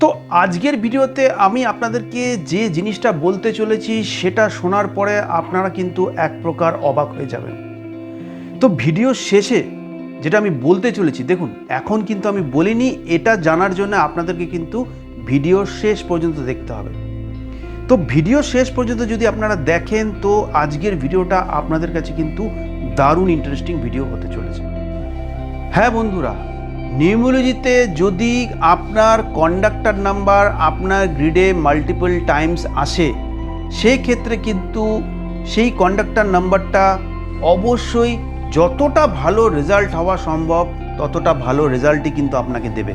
তো আজকের ভিডিওতে আমি আপনাদেরকে যে জিনিসটা বলতে চলেছি, সেটা শোনার পরে আপনারা কিন্তু এক প্রকার অবাক হয়ে যাবেন। তো ভিডিও শেষে যেটা আমি বলতে চলেছি, দেখুন, এখন কিন্তু আমি বলিনি, এটা জানার জন্য আপনাদেরকে কিন্তু ভিডিও শেষ পর্যন্ত দেখতে হবে। তো ভিডিও শেষ পর্যন্ত যদি আপনারা দেখেন, তো আজকের ভিডিওটা আপনাদের কাছে কিন্তু দারুণ ইন্টারেস্টিং ভিডিও হতে চলেছে। হ্যাঁ বন্ধুরা নিউমোলজিতে যদি আপনার কন্ডাক্টর নাম্বার আপনার গ্রিডে মাল্টিপল টাইমস আসে সেই ক্ষেত্রে কিন্তু সেই কন্ডাক্টর নাম্বারটা অবশ্যই যতটা ভালো রেজাল্ট হওয়া সম্ভব, ততটা ভালো রেজাল্টই কিন্তু আপনাকে দেবে।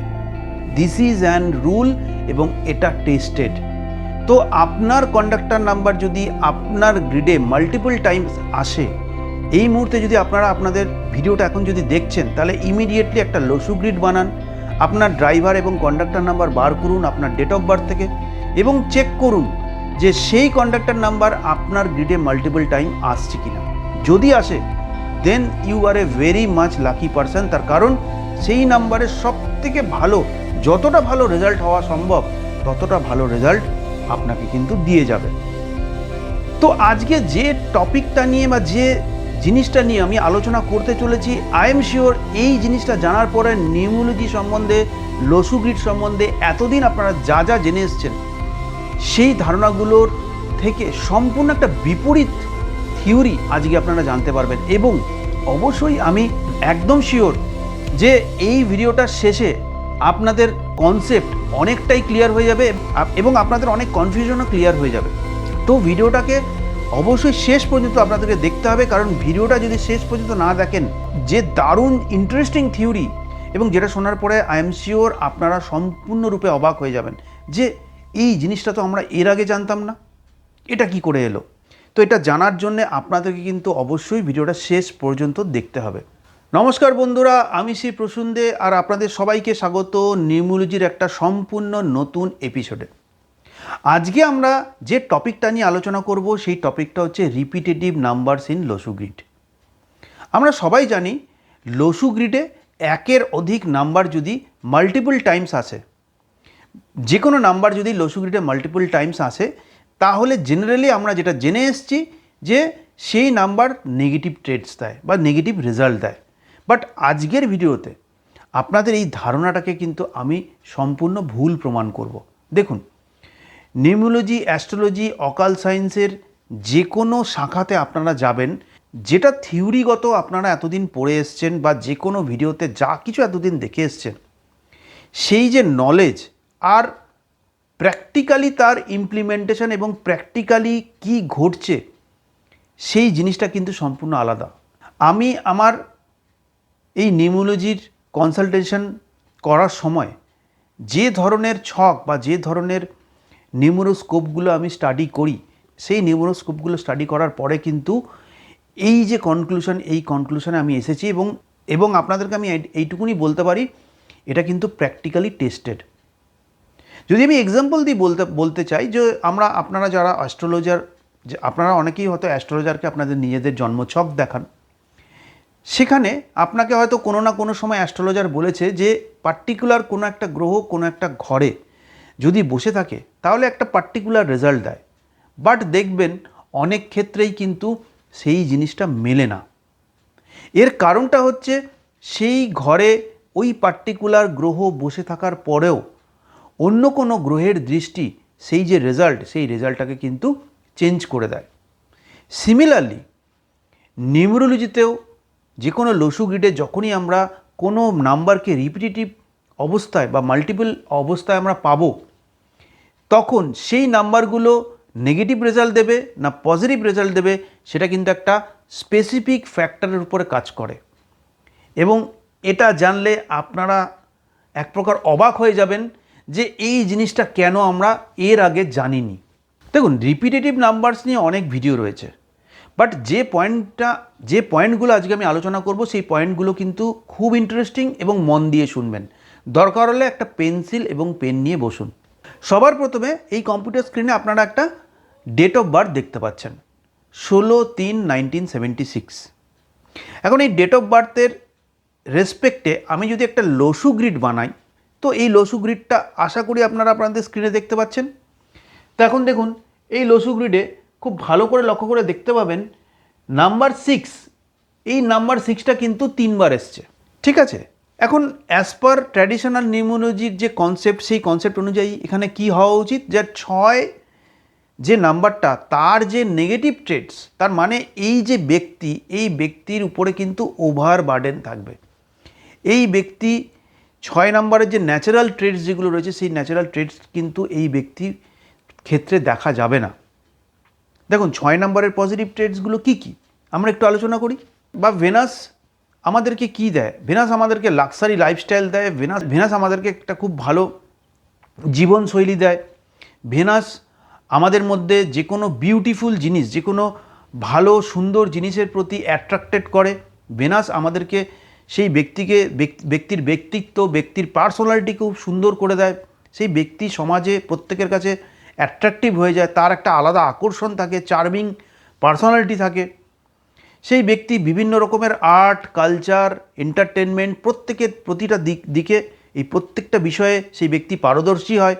দিস ইজ অ্যান রুল এবং এটা টেস্টেড তো আপনার কন্ডাক্টর নাম্বার যদি আপনার গ্রিডে মাল্টিপল টাইমস আসে এই মুহূর্তে যদি আপনারা আপনাদের ভিডিওটা এখন যদি দেখছেন, তাহলে ইমিডিয়েটলি একটা লসু গ্রিড বানান, আপনার ড্রাইভার এবং কন্ডাক্টর নাম্বার বার করুন আপনার ডেট অফ বার্থ থেকে এবং চেক করুন যে সেই কন্ডাক্টর নাম্বার আপনার গ্রিডে মাল্টিপল টাইম আসছে কি না যদি আসে then you are a very much lucky person তার কারণ সেই নাম্বারে সব থেকে ভালো, যতটা ভালো রেজাল্ট হওয়া সম্ভব, ততটা ভালো রেজাল্ট আপনাকে কিন্তু দিয়ে যাবে। তো আজকে যে টপিকটা নিয়ে বা যে জিনিসটা নিয়ে আমি আলোচনা করতে চলেছি। আই এম শিওর এই জিনিসটা জানার পরে নিউমোলজি সম্বন্ধে লসুগ্রিড সম্বন্ধে এতদিন আপনারা যা যা জেনে এসছেন, সেই ধারণাগুলোর থেকে সম্পূর্ণ একটা বিপরীত থিওরি আজকে আপনারা জানতে পারবেন। এবং অবশ্যই আমি একদম শিওর যে এই ভিডিওটার শেষে আপনাদের কনসেপ্ট অনেকটাই ক্লিয়ার হয়ে যাবে, এবং আপনাদের অনেক কনফিউশনও ক্লিয়ার হয়ে যাবে। তো ভিডিওটাকে অবশ্যই শেষ পর্যন্ত আপনাদেরকে দেখতে হবে, কারণ ভিডিওটা যদি শেষ পর্যন্ত না দেখেন, যে দারুণ ইন্টারেস্টিং থিওরি এবং যেটা শোনার পরে আই এম শিওর আপনারা সম্পূর্ণরূপে অবাক হয়ে যাবেন, যে এই জিনিসটা তো আমরা এর আগে জানতাম না। এটা কি করে এলো? তো এটা জানার জন্য আপনাদেরকে কিন্তু অবশ্যই ভিডিওটা শেষ পর্যন্ত দেখতে হবে। নমস্কার বন্ধুরা, আমি শ্রী প্রসুন্দে, আর আপনাদের সবাইকে স্বাগত নিউমোলজির একটা সম্পূর্ণ নতুন এপিসোডে আজকে আমরা যে টপিকটা নিয়ে আলোচনা করব, সেই টপিকটা হচ্ছে repetitive numbers in Lo Shu grid আমরা সবাই জানি লসু গ্রিডে একের অধিক নাম্বার যদি মাল্টিপল টাইমস আসে যে কোনো নাম্বার যদি লসু গ্রিডে মাল্টিপল টাইমস আসে, তাহলে জেনারেলি আমরা যেটা জেনে এসছি যে সেই নাম্বার নেগেটিভ ট্রেডস দেয় বা নেগেটিভ রেজাল্ট দেয়। বাট আজকের ভিডিওতে আপনাদের এই ধারণাটাকে কিন্তু আমি সম্পূর্ণ ভুল প্রমাণ করব। দেখুন নিউমোলজি অ্যাস্ট্রোলজি, অকাল সায়েন্সের যে কোনো শাখাতে আপনারা যাবেন, যেটা থিওরিগত আপনারা এতদিন পড়ে এসছেন বা যে কোনো ভিডিওতে যা কিছু এতদিন দেখে এসছেন, সেই যে নলেজ আর প্র্যাকটিক্যালি তার ইমপ্লিমেন্টেশন এবং প্র্যাকটিক্যালি কি ঘটছে, সেই জিনিসটা কিন্তু সম্পূর্ণ আলাদা। আমি আমার এই নিউমোলজির কনসালটেশন করার সময় যে ধরনের ছক বা যে ধরনের নিউমোরোস্কোপগুলো আমি স্টাডি করি। সেই নিউমোরোস্কোপগুলো স্টাডি করার পরে কিন্তু এই যে কনক্লুশন এই কনক্লুশনে আমি এসেছি এবং এবং আপনাদেরকে আমি এই- এইটুকুনি বলতে পারি, এটা কিন্তু প্র্যাকটিক্যালি টেস্টেড যদি আমি এক্সাম্পল দিয়ে বলতে বলতে চাই যে আমরা, আপনারা যারা অ্যাস্ট্রোলজার যে আপনারা অনেকেই হয়তো অ্যাস্ট্রোলজারকে আপনাদের নিজেদের জন্মছক দেখান। সেখানে আপনাকে হয়তো কোনো না কোনো সময় অ্যাস্ট্রোলজার বলেছে যে পার্টিকুলার কোনো একটা গ্রহ, কোনো একটা ঘরে যদি বসে থাকে, তাহলে একটা পার্টিকুলার রেজাল্ট দেয়। বাট দেখবেন, অনেক ক্ষেত্রেই কিন্তু সেই জিনিসটা মেলে না। এর কারণটা হচ্ছে, সেই ঘরে ওই পার্টিকুলার গ্রহ বসে থাকার পরেও অন্য কোনো গ্রহের দৃষ্টি সেই যে রেজাল্ট সেই রেজাল্টটাকে কিন্তু চেঞ্জ করে দেয়। সিমিলারলি নিউমোরোলজিতেও যে কোনো লসু গ্রিডে যখনই আমরা কোনো নাম্বারকে রিপিটেটিভ অবস্থায় বা মাল্টিপল অবস্থায় আমরা পাবো, তখন সেই নাম্বারগুলো নেগেটিভ রেজাল্ট দেবে না পজিটিভ রেজাল্ট দেবে, সেটা কিন্তু একটা স্পেসিফিক ফ্যাক্টরের উপরে কাজ করে। এবং এটা জানলে আপনারা এক প্রকার অবাক হয়ে যাবেন যে এই জিনিসটা কেন আমরা এর আগে জানিনি। দেখুন রিপিটেটিভ নাম্বারস নিয়ে অনেক ভিডিও রয়েছে বাট যে পয়েন্টটা যে পয়েন্টগুলো আজকে আমি আলোচনা করব, সেই পয়েন্টগুলো কিন্তু খুব ইন্টারেস্টিং এবং মন দিয়ে শুনবেন। দরকার হলে একটা পেন্সিল এবং পেন নিয়ে বসুন। সবার প্রথমে এই কম্পিউটার স্ক্রিনে আপনারা একটা ডেট অফ বার্থ দেখতে পাচ্ছেন, ষোলো তিন নাইনটিন সেভেন্টি সিক্স। এখন এই ডেট অফ বার্থের রেসপেক্টে আমি যদি একটা লসু গ্রিড বানাই, তো এই লসু গ্রিডটা আশা করি আপনারা আপনাদের স্ক্রিনে দেখতে পাচ্ছেন। তো এখন দেখুন, এই লসু গ্রিডে খুব ভালো করে লক্ষ্য করে দেখতে পাবেন, নাম্বার সিক্স, এই নাম্বার সিক্সটা কিন্তু তিনবার এসছে। ঠিক আছে? এখন অ্যাজ পার ট্র্যাডিশনাল নিউমোলজির যে কনসেপ্ট সেই কনসেপ্ট অনুযায়ী এখানে কি হওয়া উচিত? যে ছয় যে নাম্বারটা, তার যে নেগেটিভ ট্রেডস তার মানে এই যে ব্যক্তি, এই ব্যক্তির উপরে কিন্তু ওভার বার্ডেন থাকবে। এই ব্যক্তি, ছয় নম্বরের যে ন্যাচারাল ট্রেডস যেগুলো রয়েছে, সেই ন্যাচারাল ট্রেডস কিন্তু এই ব্যক্তির ক্ষেত্রে দেখা যাবে না। দেখুন, ছয় নম্বরের পজিটিভ ট্রেডসগুলো কি কি? আমরা একটু আলোচনা করি। বা ভেনাস আমাদেরকে কি দেয়? ভেনাস আমাদেরকে লাক্সারি লাইফস্টাইল দেয় ভেনাস ভেনাস আমাদেরকে একটা খুব ভালো জীবনশৈলী দেয়। ভেনাস আমাদের মধ্যে যে কোনো বিউটিফুল জিনিস যে কোনো ভালো, সুন্দর জিনিসের প্রতি অ্যাট্রাক্টেড করে। ভেনাস আমাদেরকে সেই ব্যক্তিকে, ব্যক- ব্যক্তির ব্যক্তিত্ব, ব্যক্তির পার্সোনালিটি খুব সুন্দর করে দেয়। সেই ব্যক্তি সমাজে প্রত্যেকের কাছে অ্যাট্রাকটিভ হয়ে যায়, তার একটা আলাদা আকর্ষণ থাকে চার্মিং পার্সোনালিটি থাকে। সেই ব্যক্তি বিভিন্ন রকমের আর্ট, কালচার, এন্টারটেনমেন্ট প্রত্যেকের প্রতিটা দিক, দিকে এই প্রত্যেকটা বিষয়ে সেই ব্যক্তি পারদর্শী হয়।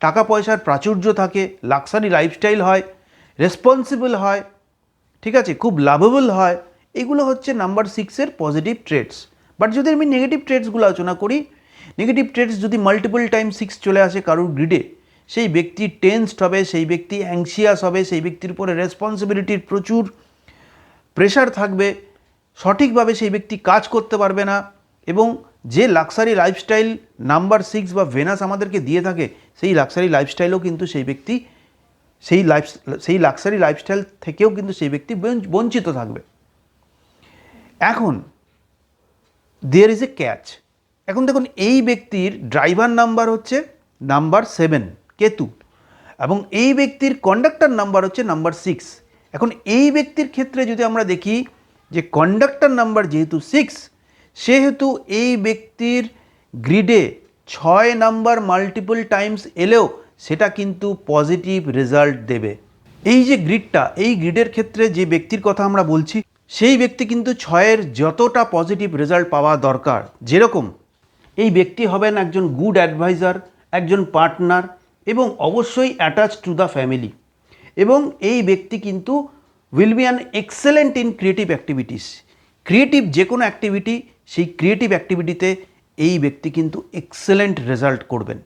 টাকা পয়সার প্রাচুর্য থাকে লাক্সারি লাইফস্টাইল হয় রেসপন্সিবল হয়, ঠিক আছে, খুব লাভেবল হয়। এগুলো হচ্ছে নাম্বার সিক্সের পজিটিভ ট্রেডস বাট যদি আমি নেগেটিভ ট্রেডসগুলো আলোচনা করি নেগেটিভ ট্রেডস যদি মাল্টিপল টাইম সিক্স চলে আসে কারুর গ্রিডে সেই ব্যক্তি টেন্সড হবে, সেই ব্যক্তি অ্যাংশিয়াস হবে, সেই ব্যক্তির উপরে রেসপন্সিবিলিটির প্রচুর প্রেশার থাকবে, সঠিকভাবে সেই ব্যক্তি কাজ করতে পারবে না এবং যে লাক্সারি লাইফস্টাইল নাম্বার সিক্স বা ভেনাস আমাদেরকে দিয়ে থাকে, সেই লাক্সারি লাইফস্টাইলও কিন্তু সেই ব্যক্তি, সেই লাইফ, সেই লাক্সারি লাইফস্টাইল থেকেও কিন্তু সেই ব্যক্তি বঞ্চ- বঞ্চিত থাকবে। এখন দেয়ার ইজ এ ক্যাচ এখন দেখুন, এই ব্যক্তির ড্রাইভার নাম্বার হচ্ছে নাম্বার সেভেন কেতু। এবং এই ব্যক্তির কন্ডাক্টর নাম্বার হচ্ছে নাম্বার সিক্স এখন এই ব্যক্তির ক্ষেত্রে যদি আমরা দেখি যে কন্ডাক্টর নাম্বার যেহেতু সিক্স সেহেতু এই ব্যক্তির গ্রিডে ছয় নাম্বার মাল্টিপল টাইমস এলেও সেটা কিন্তু পজিটিভ রেজাল্ট দেবে। এই যে গ্রিডটা এই গ্রিডের ক্ষেত্রে যে ব্যক্তির কথা আমরা বলছি, সেই ব্যক্তি কিন্তু ছয়ের যতটা পজিটিভ রেজাল্ট পাওয়া দরকার। যেরকম এই ব্যক্তি হবেন একজন গুড অ্যাডভাইজার একজন পার্টনার এবং অবশ্যই অ্যাটাচ টু দ্য ফ্যামিলি এবং এই ব্যক্তি কিন্তু will be an excellent in creative activities creative যে কোনো অ্যাক্টিভিটি সেই ক্রিয়েটিভ অ্যাক্টিভিটিতে এই ব্যক্তি কিন্তু এক্সেলেন্ট রেজাল্ট করবেন।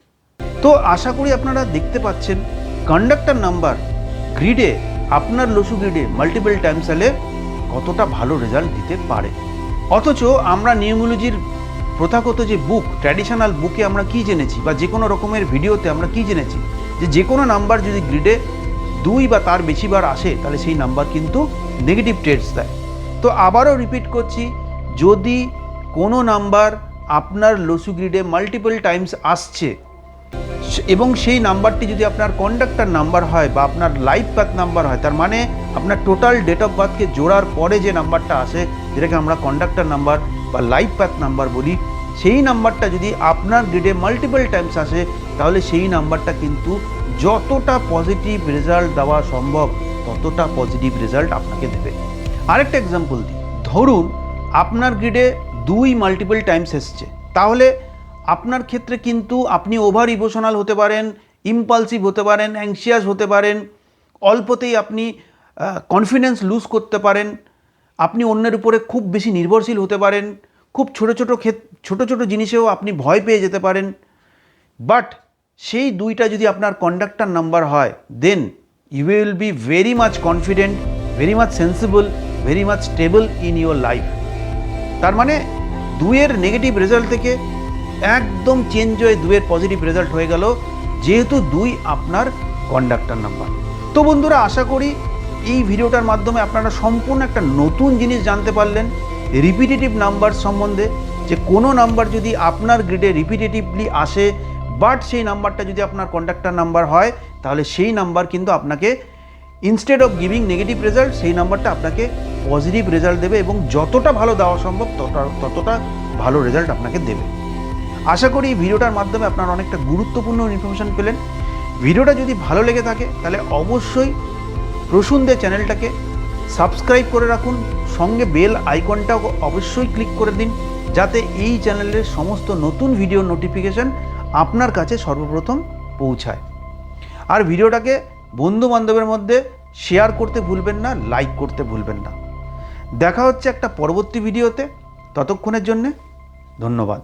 তো আশা করি আপনারা দেখতে পাচ্ছেন কন্ডাক্টর নাম্বার গ্রিডে আপনার লসু গ্রিডে মাল্টিপল টাইমস এলে কতটা ভালো রেজাল্ট দিতে পারে। অথচ আমরা নিউমোলজির প্রথাগত যে বুক ট্র্যাডিশনাল বুকে আমরা কি জেনেছি বা যে কোনো রকমের ভিডিওতে আমরা কি জেনেছি? যে যে কোনো নাম্বার যদি গ্রিডে দুই বা তার বেশিবার আসে, তাহলে সেই নাম্বার কিন্তু নেগেটিভ ট্রেডস দেয়। তো আবারও রিপিট করছি, যদি কোনো নাম্বার আপনার লসু গ্রিডে মাল্টিপল টাইমস আসছে এবং সেই নাম্বারটি যদি আপনার কন্ডাক্টর নাম্বার হয় বা আপনার লাইফ পাথ নাম্বার হয়, তার মানে আপনার টোটাল ডেট অফ বার্থকে জোড়ার পরে যে নাম্বারটা আসে, যেটাকে আমরা কন্ডাক্টর নাম্বার বা লাইফ পাথ নাম্বার বলি সেই নাম্বারটা যদি আপনার গ্রিডে মাল্টিপল টাইমস আসে, তাহলে সেই নাম্বারটা কিন্তু যতটা পজিটিভ রেজাল্ট দেওয়া সম্ভব, ততটা পজিটিভ রেজাল্ট আপনাকে দেবে। আরেকটা এক্সাম্পল দিই। ধরুন, আপনার গ্রিডে দুই মাল্টিপল টাইমস এসছে। তাহলে আপনার ক্ষেত্রে কিন্তু আপনি ওভার ইমোশনাল হতে পারেন ইম্পালসিভ হতে পারেন অ্যাংশিয়াস হতে পারেন, অল্পতেই আপনি কনফিডেন্স লুজ করতে পারেন, আপনি অন্যের উপরে খুব বেশি নির্ভরশীল হতে পারেন, খুব ছোট ছোট ছোট ছোট জিনিসেও আপনি ভয় পেয়ে যেতে পারেন। বাট সেই দুইটা যদি আপনার কন্ডাক্টার নাম্বার হয় then you will be very much confident very much sensible very much stable in your life তার মানে দুয়ের নেগেটিভ রেজাল্ট থেকে একদম চেঞ্জ হয়ে দুয়ের পজিটিভ রেজাল্ট হয়ে গেল, যেহেতু দুই আপনার কন্ডাক্টার নাম্বার তো বন্ধুরা, আশা করি এই ভিডিওটার মাধ্যমে আপনারা সম্পূর্ণ একটা নতুন জিনিস জানতে পারলেন রিপিটেটিভ নাম্বার সম্বন্ধে। যে কোনো নাম্বার যদি আপনার গ্রিডে রিপিটেটিভলি আসে বাট সেই নাম্বারটা যদি আপনার কন্ডাক্টর নাম্বার হয়, তাহলে সেই নাম্বার কিন্তু আপনাকে instead of giving negative result সেই নাম্বারটা আপনাকে পজিটিভ রেজাল্ট দেবে এবং যতটা ভালো দেওয়া সম্ভব ততটা ততটা ভালো রেজাল্ট আপনাকে দেবে। আশা করি এই ভিডিওটার মাধ্যমে আপনারা অনেকটা গুরুত্বপূর্ণ ইনফরমেশন পেলেন। ভিডিওটা যদি ভালো লেগে থাকে, তাহলে অবশ্যই প্রসূন দে চ্যানেলটাকে সাবস্ক্রাইব করে রাখুন, সঙ্গে বেল আইকনটাও অবশ্যই ক্লিক করে দিন, যাতে এই চ্যানেলের সমস্ত নতুন ভিডিও নোটিফিকেশন আপনার কাছে সর্বপ্রথম পৌঁছায়। আর ভিডিওটাকে বন্ধু বান্ধবের মধ্যে শেয়ার করতে ভুলবেন না, লাইক করতে ভুলবেন না। দেখা হচ্ছে একটা পরবর্তী ভিডিওতে, ততক্ষণের জন্যে ধন্যবাদ।